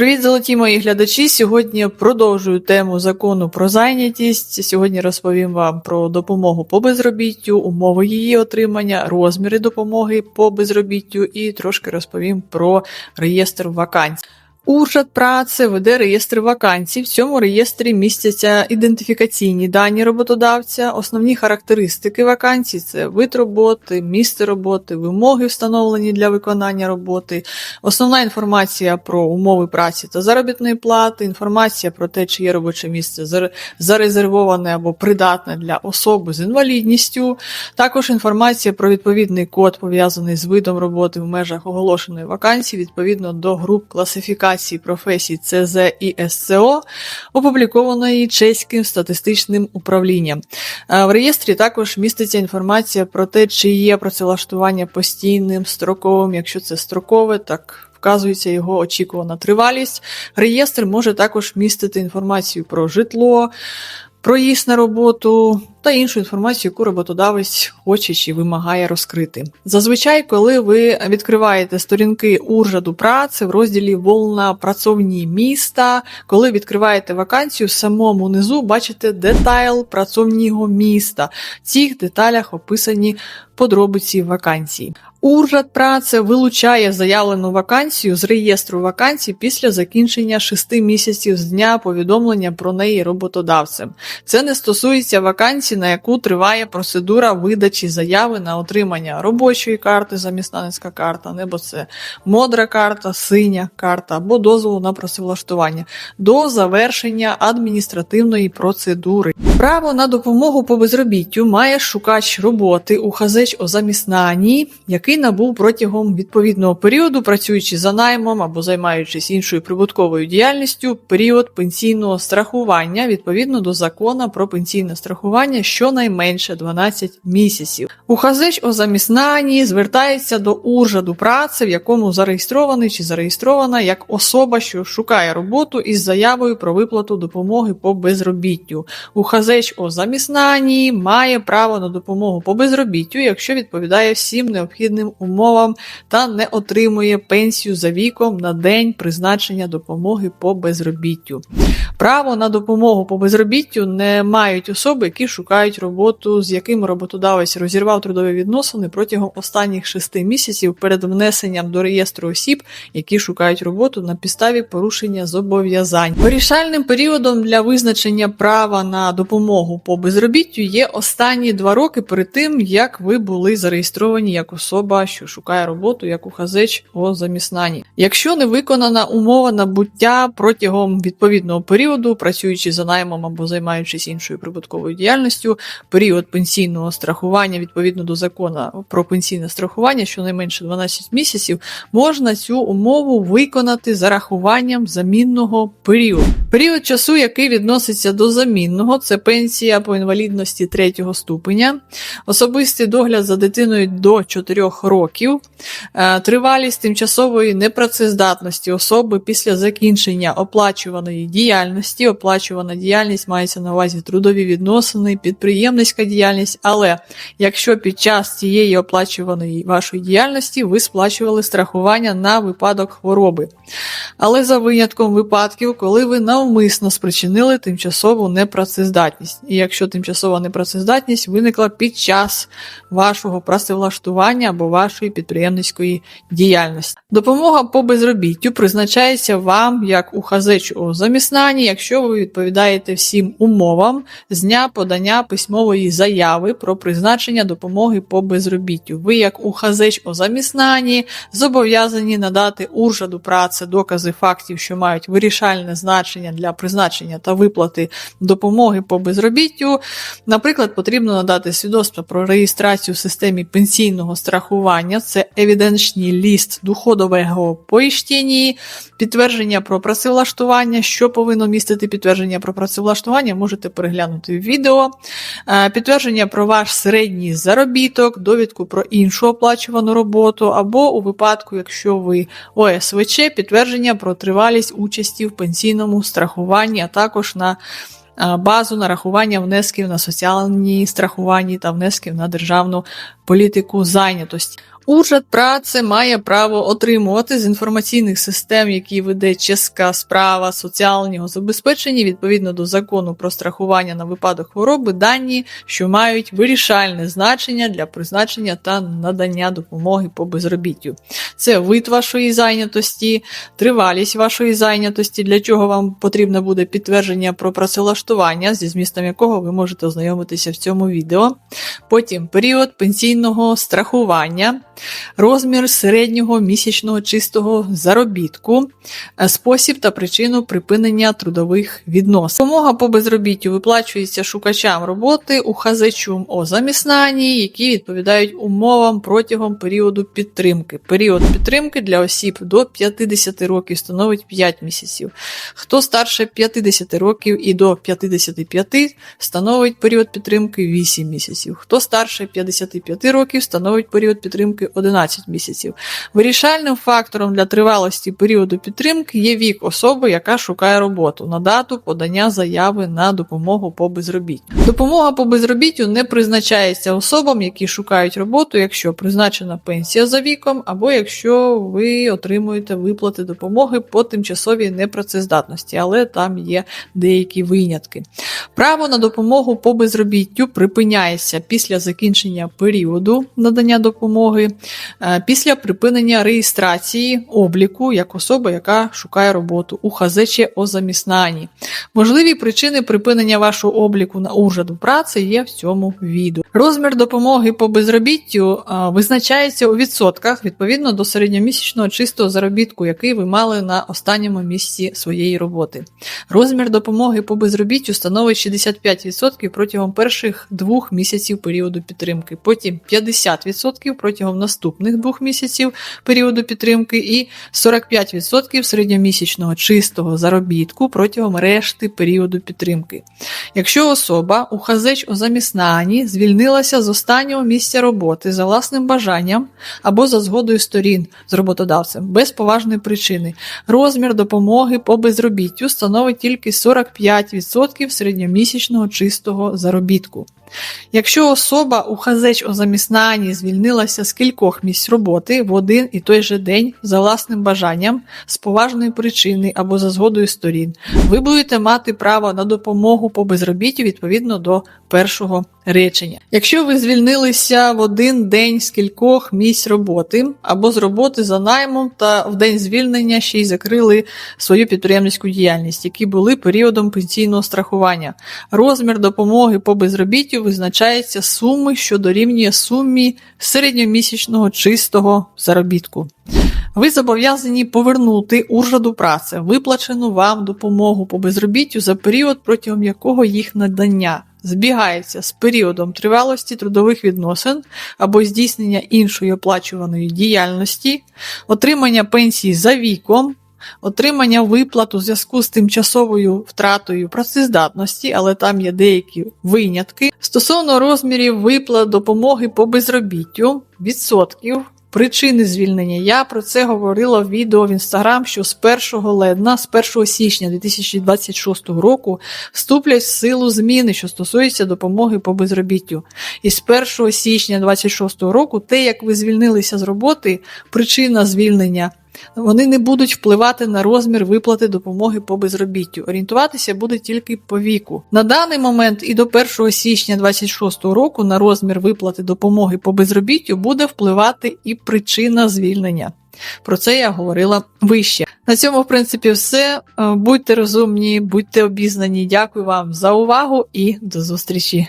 Привіт, золоті мої глядачі. Сьогодні продовжую тему закону про зайнятість. Сьогодні розповім вам про допомогу по безробіттю, умови її отримання, розміри допомоги по безробіттю і трошки розповім про реєстр вакансій. Уряд праці веде реєстр вакансій. В цьому реєстрі містяться ідентифікаційні дані роботодавця, основні характеристики вакансій це вид роботи, місце роботи, вимоги, встановлені для виконання роботи, основна інформація про умови праці та заробітної плати, інформація про те, чи є робоче місце зарезервоване або придатне для особи з інвалідністю, також інформація про відповідний код, пов'язаний з видом роботи в межах оголошеної вакансії відповідно до груп класифікації класифікації професій ЦЗ і СЦО, опублікованої чеським статистичним управлінням. В реєстрі також міститься інформація про те, чи є працевлаштування постійним, строковим, якщо це строкове, так. Вказується його очікувана тривалість. Реєстр може також містити інформацію про житло, проїзд на роботу та іншу інформацію, яку роботодавець хоче чи вимагає розкрити. Зазвичай, коли ви відкриваєте сторінки уржаду праці в розділі Волна працовні міста, коли відкриваєте вакансію, в самому низу бачите детайл працовнього міста. В цих деталях описані подробиці вакансії. Уряд праці вилучає заявлену вакансію з реєстру вакансій після закінчення шести місяців з дня повідомлення про неї роботодавцем. Це не стосується вакансій, на яку триває процедура видачі заяви на отримання робочої карти, заміснаницька карта, небо це модра карта, синя карта або дозволу на працевлаштування до завершення адміністративної процедури. Право на допомогу по безробіттю має шукач роботи у хазеч о заміснанні, який набув протягом відповідного періоду, працюючи за наймом або займаючись іншою прибутковою діяльністю, період пенсійного страхування відповідно до закону про пенсійне страхування щонайменше 12 місяців. Ухазич о заміснанні звертається до уржаду праці, в якому зареєстрований чи зареєстрована як особа, що шукає роботу із заявою про виплату допомоги по безробіттю. Ухазич о заміснанні має право на допомогу по безробіттю, якщо відповідає всім необхідним умовам та не отримує пенсію за віком на день призначення допомоги по безробіттю. Право на допомогу по безробіттю не мають особи, які шукають роботу, з яким роботодавець розірвав трудові відносини протягом останніх шести місяців перед внесенням до реєстру осіб, які шукають роботу на підставі порушення зобов'язань. Вирішальним періодом для визначення права на допомогу по безробіттю є останні два роки перед тим, як ви були зареєстровані як особа що шукає роботу як ухазич у заміснанні. Якщо не виконана умова набуття протягом відповідного періоду, працюючи за наймом або займаючись іншою прибутковою діяльністю, період пенсійного страхування відповідно до закону про пенсійне страхування, щонайменше 12 місяців, можна цю умову виконати за рахуванням замінного періоду. Період часу, який відноситься до замінного, це пенсія по інвалідності третього ступеня, особистий догляд за дитиною до 4 років, е, тривалість тимчасової непрацездатності особи після закінчення оплачуваної діяльності. Оплачувана діяльність мається на увазі трудові відносини, підприємницька діяльність, але якщо під час цієї оплачуваної вашої діяльності ви сплачували страхування на випадок хвороби. Але за винятком випадків, коли ви навмисно спричинили тимчасову непрацездатність. І якщо тимчасова непрацездатність виникла під час вашого працевлаштування або вашої підприємницької діяльності. Допомога по безробіттю призначається вам як ухазич у заміснанні, якщо ви відповідаєте всім умовам з дня подання письмової заяви про призначення допомоги по безробіттю. Ви, як ухазич у заміснанні, зобов'язані надати уржаду праці докази фактів, що мають вирішальне значення для призначення та виплати допомоги по безробіттю. Наприклад, потрібно надати свідоцтво про реєстрацію в системі пенсійного страхування це евіденчний ліст доходового поїщення, підтвердження про працевлаштування. Що повинно містити підтвердження про працевлаштування, можете переглянути в відео. Е, підтвердження про ваш середній заробіток, довідку про іншу оплачувану роботу, або у випадку, якщо ви ОСВЧ, підтвердження про тривалість участі в пенсійному страхуванні, а також на базу нарахування внесків на соціальні страхування та внесків на державну політику зайнятості. Уряд праці має право отримувати з інформаційних систем, які веде чеська справа соціального забезпечення відповідно до закону про страхування на випадок хвороби, дані, що мають вирішальне значення для призначення та надання допомоги по безробіттю. Це вид вашої зайнятості, тривалість вашої зайнятості, для чого вам потрібно буде підтвердження про працевлаштування, зі змістом якого ви можете ознайомитися в цьому відео. Потім період пенсійного страхування, розмір середнього місячного чистого заробітку, е, спосіб та причину припинення трудових відносин. Допомога по безробіттю виплачується шукачам роботи ухазачум о заміснанні, які відповідають умовам протягом періоду підтримки. Період підтримки для осіб до 50 років становить 5 місяців. Хто старше 50 років і до 55 становить період підтримки 8 місяців. Хто старше 55 років становить період підтримки 11 місяців. Вирішальним фактором для тривалості періоду підтримки є вік особи, яка шукає роботу на дату подання заяви на допомогу по безробіттю. Допомога по безробіттю не призначається особам, які шукають роботу, якщо призначена пенсія за віком, або якщо ви отримуєте виплати допомоги по тимчасовій непрацездатності, але там є деякі винятки. Право на допомогу по безробіттю припиняється після закінчення періоду надання допомоги, після припинення реєстрації обліку як особа, яка шукає роботу у ХЗЧ о заміснанні. Можливі причини припинення вашого обліку на уряду праці є в цьому відео. Розмір допомоги по безробіттю е, визначається у відсотках відповідно до середньомісячного чистого заробітку, який ви мали на останньому місці своєї роботи. Розмір допомоги по безробіттю становить 65% протягом перших двох місяців періоду підтримки, потім 50% протягом наступних двох місяців періоду підтримки і 45% середньомісячного чистого заробітку протягом решти періоду підтримки. Якщо особа у хазеч у заміснанні звільнилася з останнього місця роботи за власним бажанням або за згодою сторін з роботодавцем без поважної причини, розмір допомоги по безробіттю становить тільки 45% середньомісячного чистого заробітку. Якщо особа у хазеч о заміснанні звільнилася з кількох місць роботи в один і той же день за власним бажанням, з поважної причини або за згодою сторін, ви будете мати право на допомогу по безробіттю відповідно до першого речення. Якщо ви звільнилися в один день з кількох місць роботи або з роботи за наймом та в день звільнення ще й закрили свою підприємницьку діяльність, які були періодом пенсійного страхування, розмір допомоги по безробіттю визначається суми, що дорівнює сумі середньомісячного чистого заробітку. Ви зобов'язані повернути уряду праці виплачену вам допомогу по безробіттю за період, протягом якого їх надання збігається з періодом тривалості трудових відносин або здійснення іншої оплачуваної діяльності, отримання пенсії за віком. Отримання виплат у зв'язку з тимчасовою втратою працездатності, але там є деякі винятки. Стосовно розмірів виплат допомоги по безробіттю, відсотків, причини звільнення. Я про це говорила в відео в інстаграм, що з 1 ледна, з 1 січня 2026 року вступлять в силу зміни, що стосуються допомоги по безробіттю. І з 1 січня 2026 року, те, як ви звільнилися з роботи, причина звільнення. Вони не будуть впливати на розмір виплати допомоги по безробіттю. Орієнтуватися буде тільки по віку. На даний момент і до 1 січня 2026 року на розмір виплати допомоги по безробіттю буде впливати і причина звільнення. Про це я говорила вище. На цьому, в принципі, все. Будьте розумні, будьте обізнані. Дякую вам за увагу і до зустрічі!